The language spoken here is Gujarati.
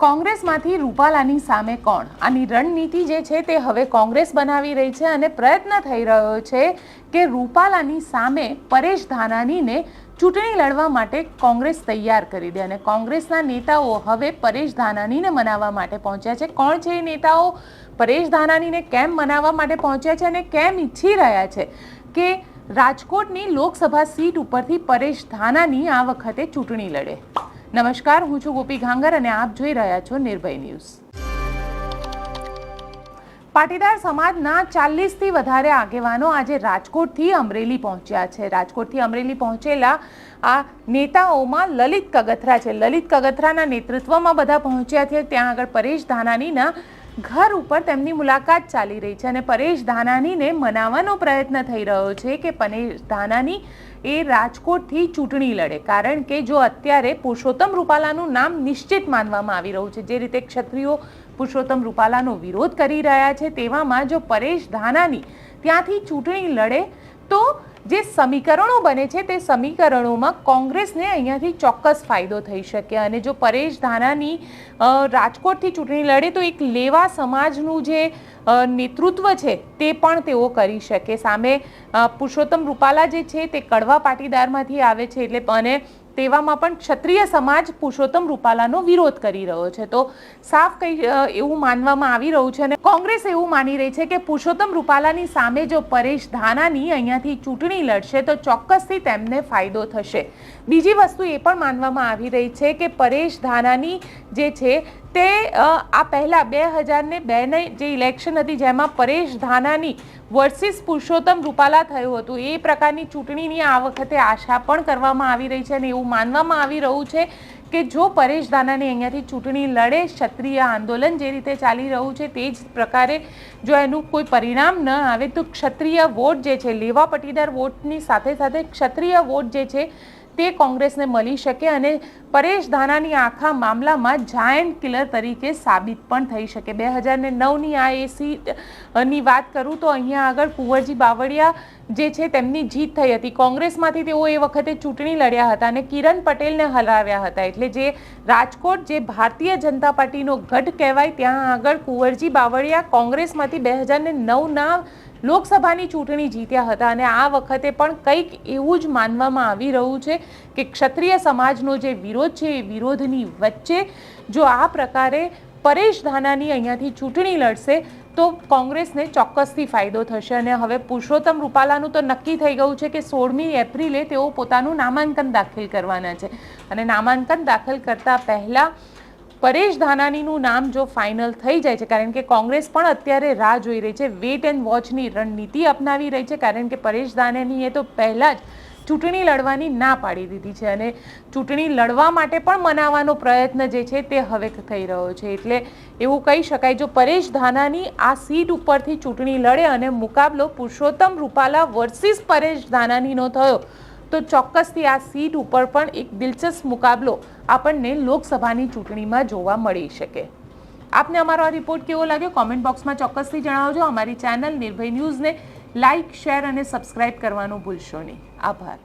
કોંગ્રેસમાંથી રૂપાલાની સામે કોણ? આની રણનીતિ જે છે તે હવે કોંગ્રેસ બનાવી રહી છે અને પ્રયત્ન થઈ રહ્યો છે કે રૂપાલાની સામે પરેશ ધાનાનીને ચૂંટણી લડવા માટે કોંગ્રેસ તૈયાર કરી દે અને કોંગ્રેસના નેતાઓ હવે પરેશ ધાનાનીને મનાવવા માટે પહોંચ્યા છે. કોણ છે એ નેતાઓ? પરેશ ધાનાનીને કેમ મનાવવા માટે પહોંચ્યા છે અને કેમ ઈચ્છી રહ્યા છે કે રાજકોટની લોકસભા સીટ ઉપરથી પરેશ ધાનાની આ વખતે ચૂંટણી લડે? નમસ્કાર, હું છું ગોપી ઘાંગર અને આપ જોઈ રહ્યા છો નિર્ભય ન્યૂઝ. પાટીદાર સમાજના ચાલીસથી વધારે આગેવાનો આજે રાજકોટથી અમરેલી પહોંચ્યા છે. રાજકોટથી અમરેલી પહોંચેલા આ નેતાઓમાં લલિત કગથરા છે. લલિત કગથરાના નેતૃત્વમાં બધા પહોંચ્યા છે. ત્યાં આગળ પરેશ ધાનાણીના ઘર ઉપર તેમની મુલાકાત ચાલી રહી છે અને પરેશ ધાનાનીને મનાવવાનો પ્રયત્ન થઈ રહ્યો છે કે પરેશ ધાનાની એ રાજકોટથી ચૂંટણી લડે. કારણ કે જો અત્યારે પુરુષોત્તમ રૂપાલાનું નામ નિશ્ચિત માનવામાં આવી રહ્યું છે, જે રીતે ક્ષત્રિયો પુરુષોત્તમ રૂપાલાનો વિરોધ કરી રહ્યા છે, તેવામાં જો પરેશ ધાનાની ત્યાંથી ચૂંટણી લડે, તો જે સમીકરણો બને છે તે સમીકરણોમાં કોંગ્રેસને અહીંયાથી ચોક્કસ ફાયદો થઈ શકે. અને જો પરેશ ધાનાની રાજકોટથી ચૂંટણી લડે તો એક લેવા સમાજનું જે નેતૃત્વ છે તે પણ તેઓ કરી શકે. સામે પુરુષોત્તમ રૂપાલા જે છે તે કડવા પાટીદારમાંથી આવે છે એટલે, અને તેવામાં પણ ક્ષત્રિય સમાજ પુરુષોત્તમ રૂપાલાનો વિરોધ કરી રહ્યો છે. તો સાફ કહી એવું માનવામાં આવી રહ્યું છે અને કોંગ્રેસ એવું માની રહી છે કે પુરુષોત્તમ રૂપાલાની સામે જો પરેશ ધાનાની અહીંયાથી ચૂંટણી લડશે તો ચોક્કસથી તેમને ફાયદો થશે. બીજી વસ્તુ એ પણ માનવામાં આવી રહી છે કે પરેશ ધાનાની જે છે તે આ પહેલાં બે હજારને બેને જે ઇલેક્શન હતી, જેમાં પરેશ ધાનાની વર્સિસ પુરુષોત્તમ રૂપાલા થયું હતું, એ પ્રકારની ચૂંટણીની આ વખતે આશા પણ કરવામાં આવી રહી છે અને એવું માનવામાં આવી રહ્યું છે કે જો પરેશ ધાનાની અહીંયાથી ચૂંટણી લડે, ક્ષત્રિય આંદોલન જે રીતે ચાલી રહ્યું છે, તે જ પ્રકારે જો એનું કોઈ પરિણામ ન આવે, તો ક્ષત્રિય વોટ જે છે, લેવા પટીદાર વોટની સાથે સાથે ક્ષત્રિય વોટ જે છે તે કોંગ્રેસને મળી શકે અને પરેશ ધાનાની આખા મામલામાં જાયન્ટ કિલર તરીકે સાબિત પણ થઈ શકે. બે હજાર ને નવની આ એ સીટની વાત કરું તો અહીંયા આગળ કુંવરજી બાવળિયા જે છે તેમની જીત થઈ હતી. કોંગ્રેસમાંથી તેઓ એ વખતે ચૂંટણી લડ્યા હતા અને કિરણ પટેલને હરાવ્યા હતા. એટલે જે રાજકોટ, જે ભારતીય જનતા પાર્ટીનો ગઢ કહેવાય, ત્યાં આગળ કુંવરજી બાવળિયા કોંગ્રેસમાંથી બે હજાર ને નવના લોકસભાની ચૂંટણી જીત્યા હતા અને આ વખતે પણ કંઈક એવું જ માનવામાં આવી રહ્યું છે કે ક્ષત્રિય સમાજનો જે વિરોધ છે એ વિરોધની વચ્ચે જો આ પ્રકારે પરેશ ધાનાની અહીંયાથી ચૂંટણી લડશે, તો કોંગ્રેસને ચોક્કસથી ફાયદો થશે. અને હવે પુરુષોત્તમ રૂપાલાનું તો નક્કી થઈ ગયું છે કે સોળમી એપ્રિલે તેઓ પોતાનું નામાંકન દાખલ કરવાના છે. અને નામાંકન દાખલ કરતાં પહેલાં પરેશ ધાનાણીનું નામ જો ફાઇનલ થઈ જાય છે, કારણ કે કોંગ્રેસ પણ અત્યારે રાહ જોઈ રહી છે વેટ એન્ડ વોચની રણનીતિ અપનાવી રહી છે, કારણ કે પરેશ ધાનાણીએ તો પહેલાં જ ચૂંટણી લડવાની ના પાડી દીધી છે અને ચૂંટણી લડવા માટે પણ મનાવવાનો પ્રયત્ન જે છે તે હવે થઈ રહ્યો છે. એટલે એવું કહી શકાય, જો પરેશ ધાનાની આ સીટ ઉપરથી ચૂંટણી લડે અને મુકાબલો પુરુષોત્તમ રૂપાલા વર્સિસ પરેશ ધાનાનીનો થયો તો ચોક્કસથી આ સીટ ઉપર પણ એક દિલચસ્પ મુકાબલો આપણને લોકસભાની ચૂંટણીમાં જોવા મળી શકે. આપને અમારો આ રિપોર્ટ કેવો લાગ્યો? કોમેન્ટ બોક્સમાં ચોક્કસથી જણાવજો. અમારી ચેનલ નિર્ભય ન્યૂઝને લાઇક શેર અને સબસ્ક્રાઇબ કરવાનું ભૂલશો નહીં. આભાર.